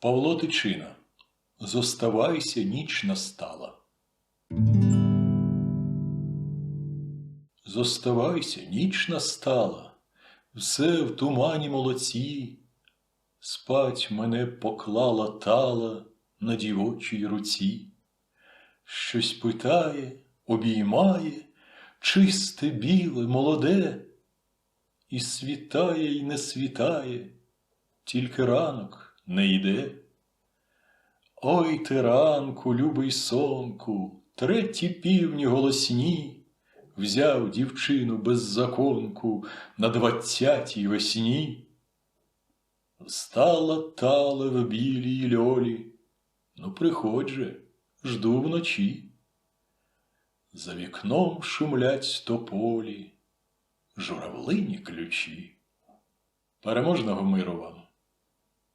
Павло Тичина. Зоставайся, ніч настала. Зоставайся, ніч настала, все в тумані молоці. Спать мене поклала тала на дівочій руці. Щось питає, обіймає, чисте, біле, молоде, і світає, й не світає, тільки ранок не йде. Ой ти ранку, любий сонку, треті півні голосні, взяв дівчину беззаконку на двадцятій весні. Встала тале в білій льолі, ну приходь же, жду вночі. За вікном шумлять тополі, журавлині ключі. Переможного миру вам!